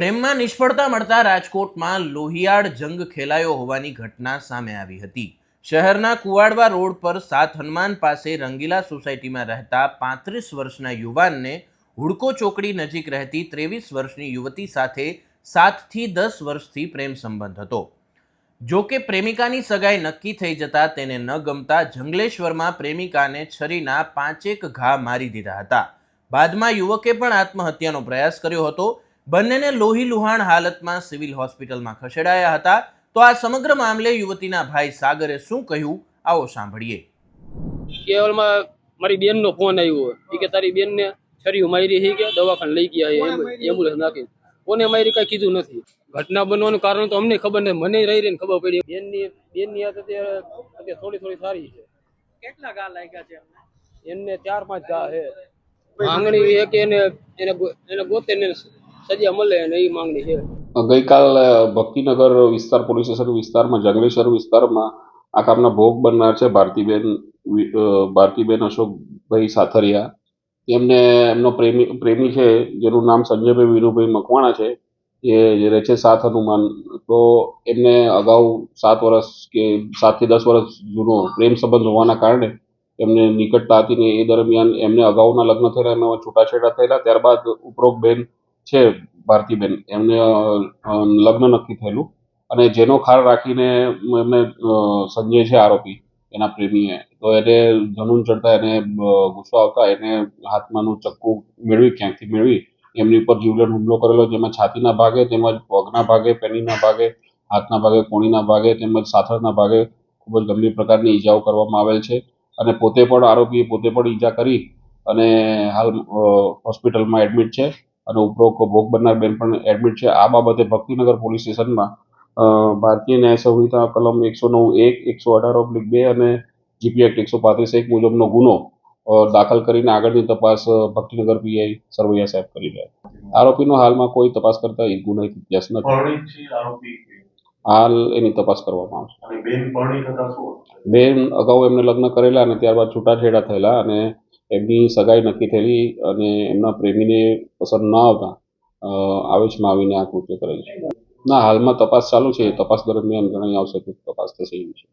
પ્રેમમાં નિષ્ફળતા મળતા રાજકોટમાં લોહિયાળ જંગ ખેલાયો હોવાની ઘટના સામે આવી હતી. શહેરના કુવાડવા રોડ પર સાત હનુમાન પાસે રંગીલા સોસાયટીમાં રહેતા પાંત્રીસ વર્ષના યુવાનને હુડકો ચોકડી નજીક રહેતી ત્રેવીસ વર્ષની યુવતી સાથે સાતથી દસ વર્ષથી પ્રેમ સંબંધ હતો. જો કે પ્રેમિકાની સગાઈ નક્કી થઈ જતા તેને ન ગમતા જંગલેશ્વરમાં પ્રેમિકાને છરીના પાંચેક ઘા મારી દીધા હતા. બાદમાં યુવકે પણ આત્મહત્યાનો પ્રયાસ કર્યો હતો. બંનેને લોહી લુહાણ હાલતમાં સિવિલ હોસ્પિટલમાં ખસેડાયા હતા. તો આ સમગ્ર મામલે યુવતીના ભાઈ સાગરે શું કહ્યું? આવો સાંભળીએ. કેવલમાં મારી બેનનો ફોન આવ્યો એ કે તારી બેનને છરી મારી છે કે દવાખાને લઈ ગયા એમ્બ્યુલન્સ નાખી કોને મારી કઈ કીધું નથી. ઘટના બનવાનું કારણ તો અમને ખબર નહીં મને રહી રહીને ખબર પડી. બેનની બેનની હાથ અત્યારે અત્યારે થોડી થોડી સારી છે. કેટલા ગા લાગ્યા છે એમને? ચાર પાંચ ગા છે માંગણી એક એને એને એને ગોતે સજા મળે એ માંગણી છે. ગઈકાલ ભક્તિનગર વિસ્તાર, પોલીસ સ્ટેશન વિસ્તારમાં, જંગલેશ્વર વિસ્તારમાં આ કામના ભોગ બનનાર છે ભારતીબેન ભારતીબેન અશોકભાઈ સાથરિયા. એમને એમનો પ્રેમી પ્રેમી છે, જેનું નામ સંજયભાઈ વિનુભાઈ મકવાણા છે, એ રહે છે સાત હનુમાન. તો એમને અગાઉ સાત વર્ષ કે સાતથી દસ વર્ષ જૂનો પ્રેમ સંબંધ હોવાના કારણે એમને નિકટતા હતી ને એ દરમિયાન એમને અગાઉના લગ્ન થયેલા, એમાં છૂટાછેડા થયેલા. ત્યારબાદ ઉપરોક્ત બેન છે ભારતીબેન. એમને લગ્ન નક્કી થયેલું. અને જેનો ખાર રાખીને એમને સંજય છે આરોપી, એના પ્રેમીએ. તો એને ધનુન ચડતા એને ગુસ્સો આવતા એને હાથમાંનું ચક્કુ મેળવી, ક્યાંકથી મેળવી, એમની ઉપર જીવલેણ હુમલો કરેલો, જેમાં છાતીના ભાગે, તેમજ પગના ભાગે, પેનીના ભાગે, હાથના ભાગે, કોણીના ભાગે, તેમજ સાથળના ભાગે ખૂબ જ ગંભીર પ્રકારની ઈજાઓ કરવામાં આવેલ છે. અને પોતે પણ આરોપીએ પોતે પણ ઈજા કરી અને હાલ હોસ્પિટલમાં એડમિટ છે. અને ઉપરોક્ત ભોગ બનનાર બેન પણ એડમિટ છે. આ બાબતે ભક્તિનગર પોલીસ સ્ટેશનમાં ભારતીય ન્યાય સંહિતા કલમ એકસો નવ એક એકસો અઢાર ઓબ્લિક બે અને જીપી એક્ટ એકસો પાંત્રીસ એક મુજબનો ગુનો દાખલ કરીને આગળની તપાસ ભક્તિનગર પીઆઈ સરવૈયા સાહેબ કરી રહ્યા આરોપીનો હાલમાં કોઈ તપાસ કરતા એક ગુનો ઇતિહાસ નથી. આરોપી હાલ એની તપાસ કરવામાં આવશે. બેન અગાઉ એમને લગ્ન કરેલા અને ત્યારબાદ છૂટાછેડા થયેલા અને એમની સગાઈ નક્કી થયેલી અને એમના પ્રેમીને પસંદ ન આવતા આવેશમાં આવીને આ કૃત્ય કરેલ છે. ના, હાલમાં તપાસ ચાલુ છે. તપાસ દરમિયાન જણાઈ આવશે તપાસ થશે એવી છે.